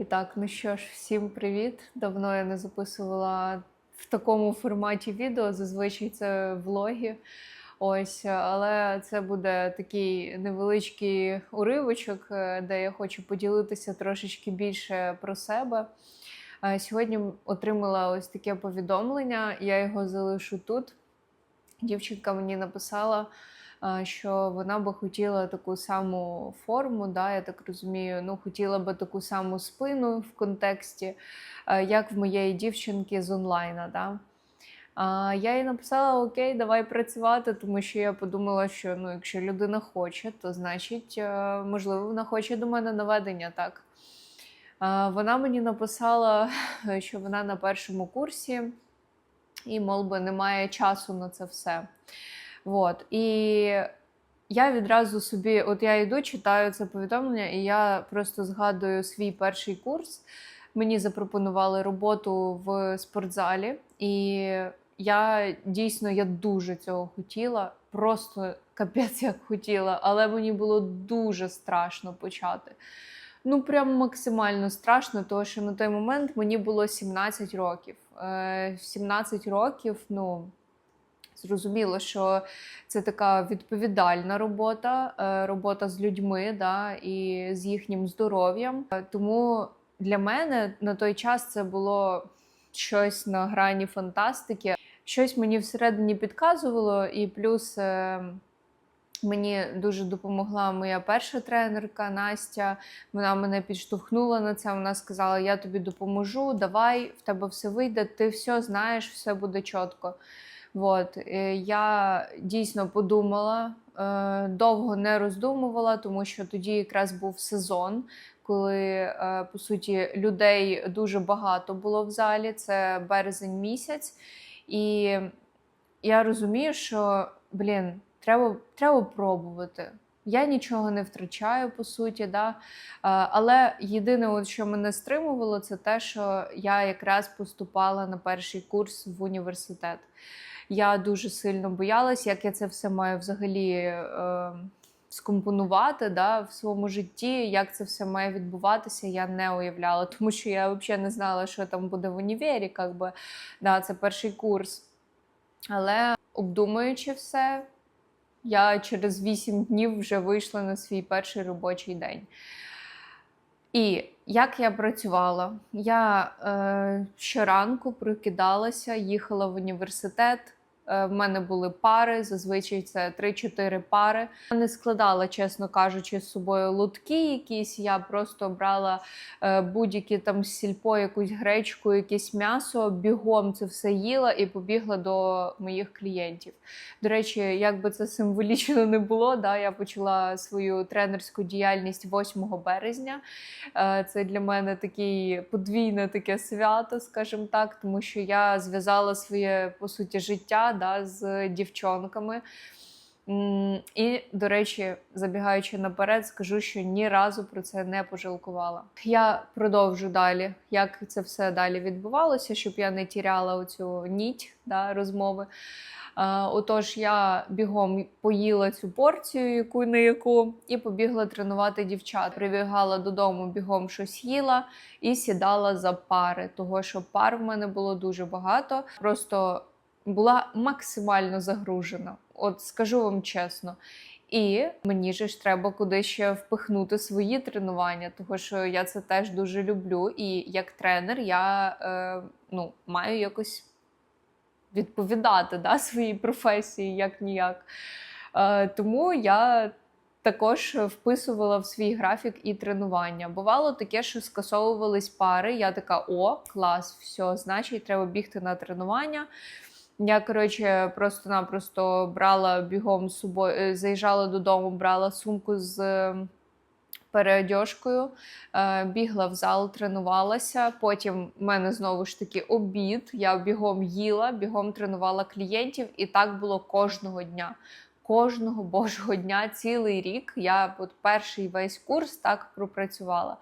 І так, ну що ж, всім привіт. Давно я не записувала в такому форматі відео. Зазвичай це влоги. Ось, але це буде такий невеличкий уривочок, е, де я хочу поділитися трошечки більше про себе. Е, Сьогодні отримала ось таке повідомлення. Я його залишу тут. Дівчинка мені написала, що вона би хотіла таку саму форму, да, я так розумію, ну, хотіла би таку саму спину в контексті, як в моєї дівчинки з онлайна. Да. Я їй написала: Окей, давай працювати, тому що я подумала, що ну, якщо людина хоче, то значить, можливо, вона хоче до мене наведення, так. Вона мені написала, що вона на першому курсі, і, мов би, немає часу на це все. От. І я відразу собі, от я йду, читаю це повідомлення, і я просто згадую свій перший курс. Мені запропонували роботу в спортзалі, і я дійсно я дуже цього хотіла, просто капець як хотіла, але мені було дуже страшно почати. Ну, прям максимально страшно, тому що на той момент мені було 17 років. Е, 17 років, ну. Зрозуміло, що це така відповідальна робота, е, робота з людьми да, і з їхнім здоров'ям. Е, Тому для мене на той час це було щось на грані фантастики. Щось мені всередині підказувало, і плюс е, мені дуже допомогла моя перша тренерка Настя. Вона мене підштовхнула на це. Вона сказала: Я тобі допоможу, давай, в тебе все вийде, ти все знаєш, все буде чітко. От, е, я дійсно подумала, е, довго не роздумувала, тому що тоді якраз був сезон, коли е, по суті людей дуже багато було в залі. Це березень місяць. І я розумію, що блін, треба, треба пробувати. Я нічого не втрачаю по суті, да? Але єдине, що мене стримувало, це те, що я якраз поступала на перший курс в університет. Я дуже сильно боялась, як я це все маю взагалі е, скомпонувати да, в своєму житті, як це все має відбуватися, я не уявляла, тому що я взагалі не знала, що там буде в універі. Как би, да, це перший курс. Але обдумуючи все, я через 8 днів вже вийшла на свій перший робочий день. І як я працювала? Я е, щоранку прокидалася, їхала в університет. Е, В мене були пари, зазвичай це 3-4 пари. Я не складала, чесно кажучи, з собою лотки якісь. Я просто брала е, будь-які там сільпо, якусь гречку, якесь м'ясо, бігом це все їла і побігла до моїх клієнтів. До речі, як би це символічно не було, да, я почала свою тренерську діяльність 8 березня. Е, Це для мене такий подвійне таке свято, скажімо так, тому що я зв'язала своє по суті життя да, з дівчонками. І, до речі, забігаючи наперед, скажу, що ні разу про це не пожалкувала. Я продовжу далі, як це все далі відбувалося, щоб я не тіряла оцю ніть да, розмови. Е, Отож, я бігом поїла цю порцію, яку не яку, і побігла тренувати дівчат. Прибігала додому, бігом щось їла і сідала за пари, того що пар в мене було дуже багато. Просто була максимально загружена. От скажу вам чесно. І мені же ж треба куди ще впихнути свої тренування, тому що я це теж дуже люблю. І як тренер я е, ну, маю якось відповідати да, своїй професії як ніяк. Е, тому я також вписувала в свій графік і тренування. Бувало таке, що скасовувались пари. Я така: о, клас, все, значить, треба бігти на тренування. Я, коротше, просто-напросто брала бігом з собою, е, заїжджала додому, брала сумку з е, переодяжкою, е, бігла в зал, тренувалася. Потім в мене знову ж таки обід. Я бігом їла, бігом тренувала клієнтів, і так було кожного дня. Кожного божого дня, цілий рік я от перший весь курс так пропрацювала.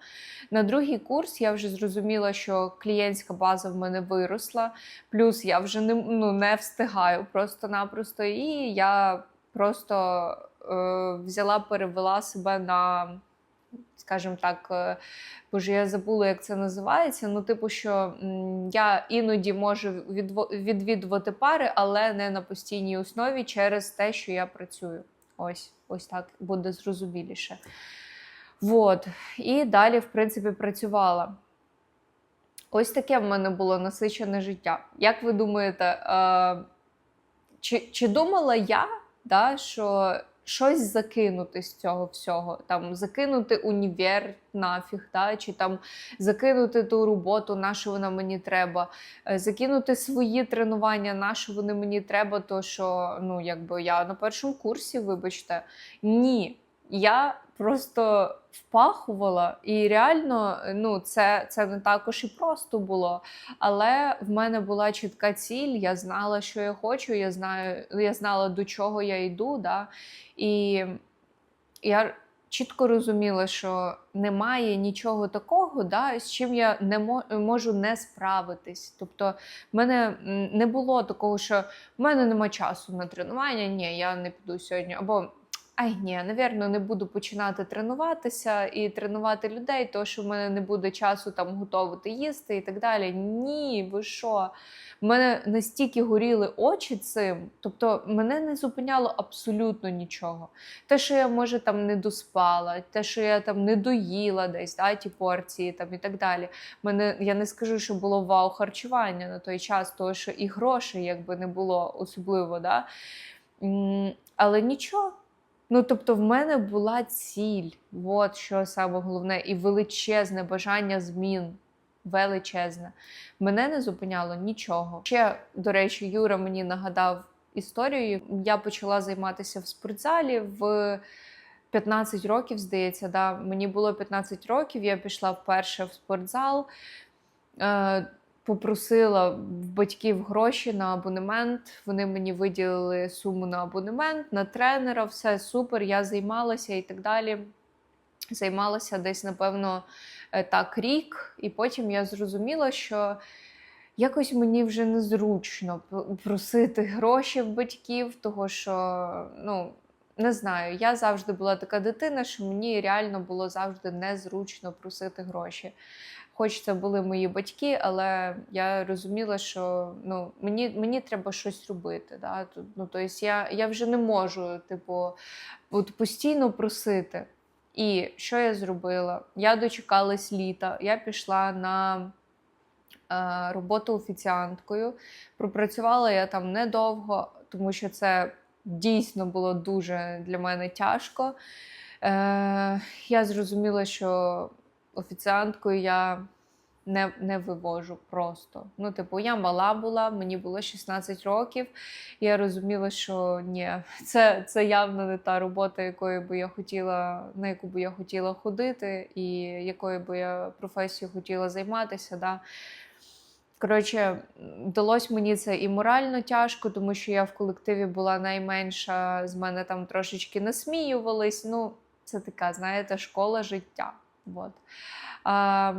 На другий курс я вже зрозуміла, що клієнтська база в мене виросла, плюс я вже не, ну, не встигаю просто-напросто. І я просто е, взяла, перевела себе на скажімо так, е, боже, я забула, як це називається. Ну, типу, що я іноді можу відвідувати пари, але не на постійній основі через те, що я працюю. Ось, ось так буде зрозуміліше. Вот. І далі, в принципі, працювала. Ось таке в мене було насичене життя. Як ви думаєте, е, чи, чи думала я, да, що щось закинути з цього всього? Там закинути універ нафіг, да, чи там закинути ту роботу, на що вона мені треба, е, закинути свої тренування, на що вони мені треба, то що ну, якби я на першому курсі, вибачте, ні. Я просто впахувала, і реально ну, це, це не також і просто було. Але в мене була чітка ціль, я знала, що я хочу, я знаю, я знала, до чого я йду. Да? І я чітко розуміла, що немає нічого такого, да, з чим я не мо- можу не справитись. Тобто, в мене не було такого, що в мене нема часу на тренування, ні, я не піду сьогодні. Або Ай, ні, навірно, не буду починати тренуватися і тренувати людей, тому що в мене не буде часу там готувати їсти і так далі. Ні, ви що? В мене настільки горіли очі цим, тобто мене не зупиняло абсолютно нічого. Те, що я може там не доспала, те, що я там не доїла десь, да, ті порції там і так далі. Мене я не скажу, що було вау харчування на той час, тому що і грошей якби не було особливо. Да? Але нічого. Ну, тобто, в мене була ціль, от що саме головне, і величезне бажання змін. Величезне. Мене не зупиняло нічого. Ще, до речі, Юра мені нагадав історію. Я почала займатися в спортзалі в 15 років, здається. Да. Мені було 15 років, я пішла вперше в спортзал. Попросила в батьків гроші на абонемент. Вони мені виділили суму на абонемент, на тренера, все супер. Я займалася і так далі. Займалася десь, напевно, е, так рік, і потім я зрозуміла, що якось мені вже незручно просити гроші в батьків, того що, ну, не знаю, я завжди була така дитина, що мені реально було завжди незручно просити гроші. Хоч це були мої батьки, але я розуміла, що ну, мені, мені треба щось робити. Да? Ну, тобто я, я вже не можу, типу, от постійно просити. І що я зробила? Я дочекалась літа, я пішла на е, роботу офіціанткою. Пропрацювала я там недовго, тому що це дійсно було дуже для мене тяжко. Е, я зрозуміла, що офіціанткою я не, не вивожу просто. Ну, типу, я мала була, мені було 16 років. Я розуміла, що ні, це, це явно не та робота, якою би я хотіла, на яку би я хотіла ходити, і якою би я професією хотіла займатися. Да. Коротше, вдалося мені це і морально тяжко, тому що я в колективі була найменша, з мене там трошечки насміювались. Ну, це така, знаєте, школа життя. От. А,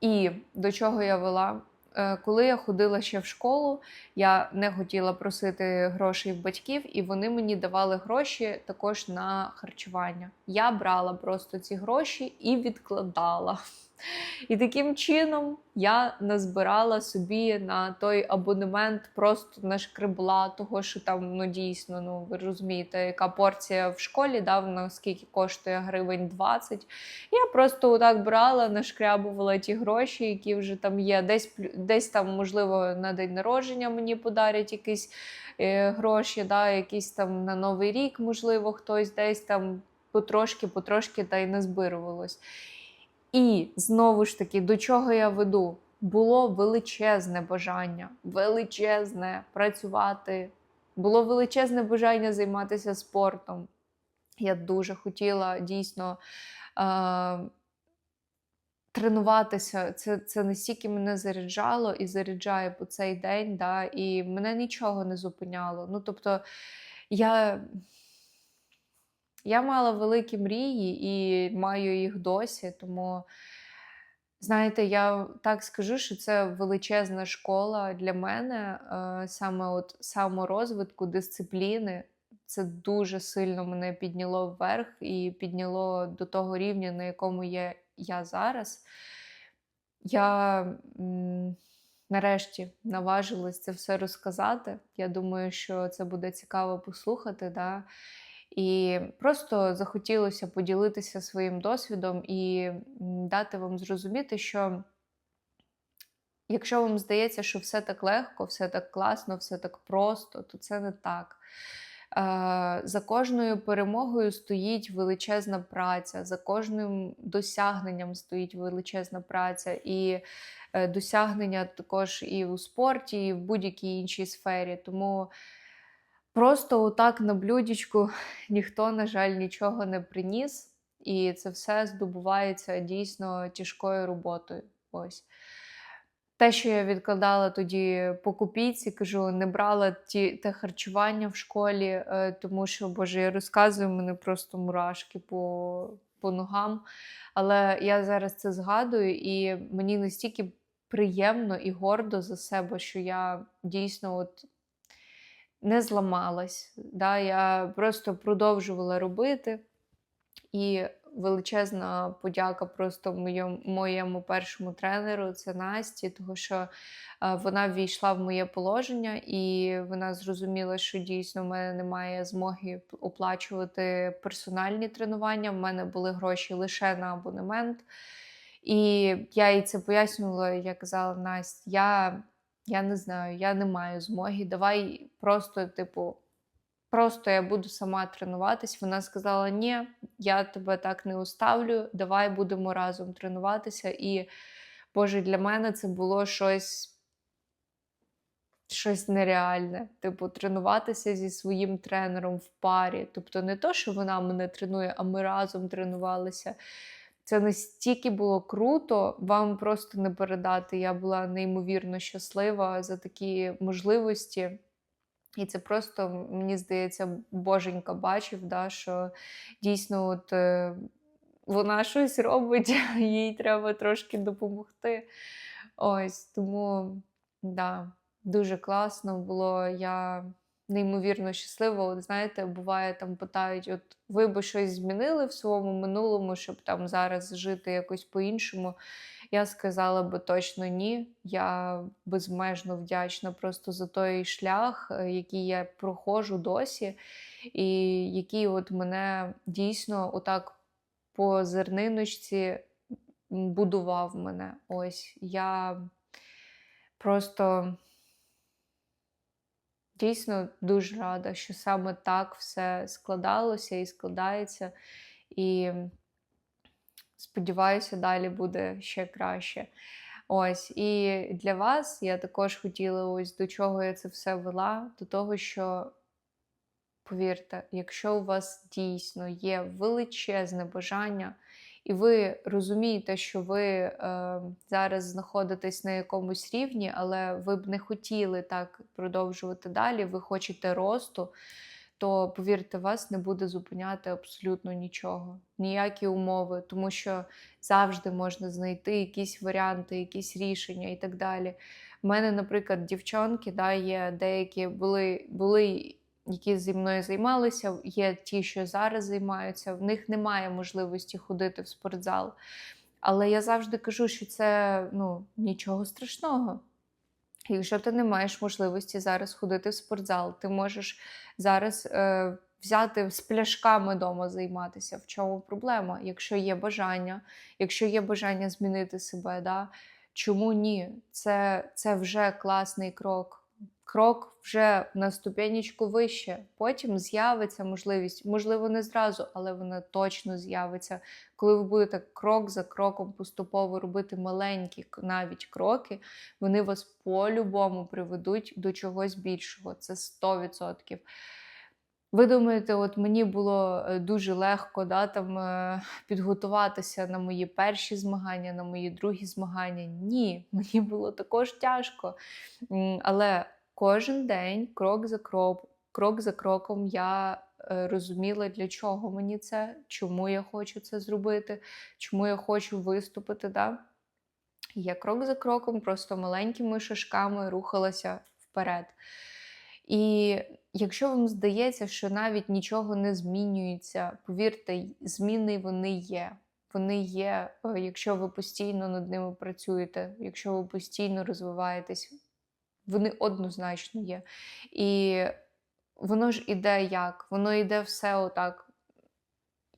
і до чого я вела? Е, Коли я ходила ще в школу, я не хотіла просити грошей в батьків, і вони мені давали гроші також на харчування. Я брала просто ці гроші і відкладала. І таким чином я назбирала собі на той абонемент, просто нашкребла того, що там ну дійсно, ну ви розумієте, яка порція в школі, да, вона скільки коштує гривень 20. Я просто отак брала, нашкрябувала ті гроші, які вже там є. Десь десь там, можливо, на день народження мені подарять якісь е, гроші, да, якісь там на Новий рік, можливо, хтось десь там потрошки, потрошки та й назбирувалось. І знову ж таки, до чого я веду? Було величезне бажання, величезне працювати, було величезне бажання займатися спортом. Я дуже хотіла дійсно е- тренуватися. Це, це настільки мене заряджало і заряджає по цей день, да, і мене нічого не зупиняло. Ну, тобто, я. Я мала великі мрії і маю їх досі, тому, знаєте, я так скажу, що це величезна школа для мене, е, саме от саморозвитку, дисципліни. це дуже сильно мене підняло вверх і підняло до того рівня, на якому є я зараз. Я нарешті наважилась це все розказати. Я думаю, що це буде цікаво послухати. Да? І просто захотілося поділитися своїм досвідом і дати вам зрозуміти, що якщо вам здається, що все так легко, все так класно, все так просто, то це не так. Е, За кожною перемогою стоїть величезна праця, за кожним досягненням стоїть величезна праця, і е, досягнення також і у спорті, і в будь-якій іншій сфері. Тому просто отак на блюдечку ніхто, на жаль, нічого не приніс, і це все здобувається дійсно тяжкою роботою. Ось. Те, що я відкладала тоді по копійці, кажу, не брала ті, те харчування в школі, е, тому що, Боже, я розказую, мене просто мурашки по, по ногам. Але я зараз це згадую, і мені настільки приємно і гордо за себе, що я дійсно от не зламалась. Да? Я просто продовжувала робити. І величезна подяка просто моєму, моєму першому тренеру, це Насті, тому що е, вона ввійшла в моє положення, і вона зрозуміла, що дійсно в мене немає змоги оплачувати персональні тренування. В мене були гроші лише на абонемент. І я їй це пояснювала, я казала, Настя, я, я не знаю, я не маю змоги. Давай просто, типу. Просто я буду сама тренуватись. Вона сказала: Ні, я тебе так не оставлю, давай будемо разом тренуватися. І, Боже, для мене це було щось щось нереальне. Типу, тренуватися зі своїм тренером в парі. Тобто, не то, що вона мене тренує, а ми разом тренувалися. Це настільки було круто, вам просто не передати. Я була неймовірно щаслива за такі можливості. І це просто, мені здається, боженька бачив, да, що дійсно от, е, вона щось робить, їй треба трошки допомогти. Ось тому да, дуже класно було. Я неймовірно щаслива. От знаєте, буває, там питають: от ви би щось змінили в своєму минулому, щоб там зараз жити якось по-іншому. Я сказала би точно ні. Я безмежно вдячна просто за той шлях, е, який я проходжу досі, і який от мене дійсно отак по зерниночці будував мене. Ось я просто дійсно дуже рада, що саме так все складалося і складається. І Сподіваюся, далі буде ще краще. Ось, і для вас я також хотіла, ось до чого я це все вела, до того, що, повірте, якщо у вас дійсно є величезне бажання, і ви розумієте, що ви е, зараз знаходитесь на якомусь рівні, але ви б не хотіли так продовжувати далі, ви хочете росту то повірте, вас не буде зупиняти абсолютно нічого, ніякі умови, тому що завжди можна знайти якісь варіанти, якісь рішення і так далі. У мене, наприклад, дівчонки, да, є деякі були, були, які зі мною займалися, є ті, що зараз займаються, в них немає можливості ходити в спортзал. Але я завжди кажу, що це ну, нічого страшного. Якщо ти не маєш можливості зараз ходити в спортзал, ти можеш зараз е, взяти з пляшками вдома займатися. В чому проблема? Якщо є бажання, якщо є бажання змінити себе, да? чому ні? Це, Це вже класний крок. Крок вже на ступенечку вище. Потім з'явиться можливість, можливо, не зразу, але вона точно з'явиться. Коли ви будете крок за кроком поступово робити маленькі навіть кроки, вони вас по-любому приведуть до чогось більшого. Це 100%. Ви думаєте, от мені було е, дуже легко да, там, е, підготуватися на мої перші змагання, на мої другі змагання? Ні, мені було також тяжко. Але кожен день, крок за крок, крок за кроком, я е, розуміла, для чого мені це, чому я хочу це зробити, чому я хочу виступити. Да? Я крок за кроком, просто маленькими шажками рухалася вперед. І якщо вам здається, що навіть нічого не змінюється, повірте, зміни вони є. Вони є, е, якщо ви постійно над ними працюєте, якщо ви постійно розвиваєтесь, вони однозначно є. І воно ж іде як? Воно йде все отак,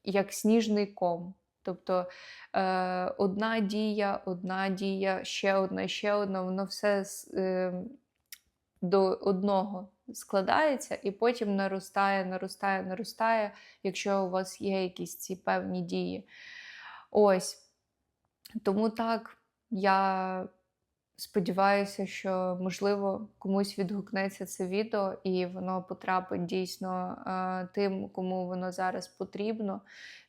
як сніжний ком. Тобто е, одна дія, одна дія, ще одна, ще одна, воно все е, до одного складається і потім наростає, наростає, наростає, якщо у вас є якісь ці певні дії. Ось. Тому так, я сподіваюся, що, можливо, комусь відгукнеться це відео, і воно потрапить дійсно е, тим, кому воно зараз потрібно.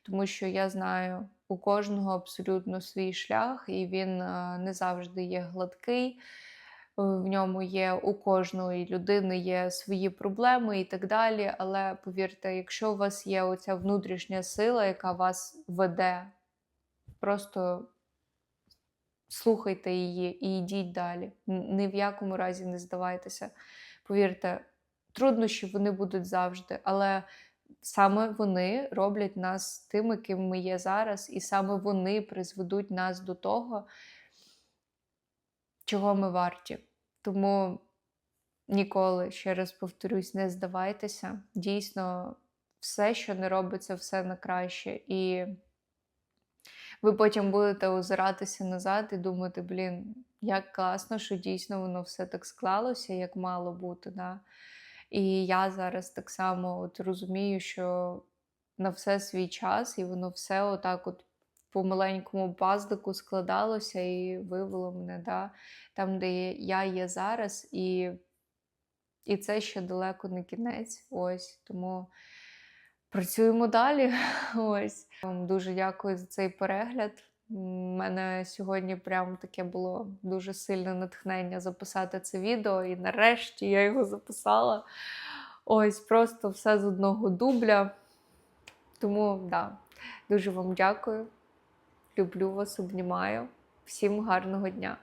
Тому що я знаю, у кожного абсолютно свій шлях, і він е, не завжди є гладкий. Е, В ньому є у кожної людини є свої проблеми і так далі. Але повірте, якщо у вас є оця внутрішня сила, яка вас веде, просто слухайте її і йдіть далі. Ні в якому разі не здавайтеся. Повірте, труднощі вони будуть завжди, але саме вони роблять нас тими, ким ми є зараз, і саме вони призведуть нас до того, чого ми варті. Тому ніколи, ще раз повторюсь, не здавайтеся. Дійсно, все, що не робиться, все на краще. І ви потім будете озиратися назад і думати, блін, як класно, що дійсно воно все так склалося, як мало бути. Да? І я зараз так само от розумію, що на все свій час, і воно все отак от по маленькому пазлику складалося і вивело мене да? там, де я є зараз, і, і це ще далеко не кінець. Ось тому працюємо далі. Ось вам дуже дякую за цей перегляд. У мене сьогодні прям таке було дуже сильне натхнення записати це відео, і нарешті я його записала. Ось просто все з одного дубля. Тому да, дуже вам дякую. Люблю вас, обнімаю. Всім гарного дня!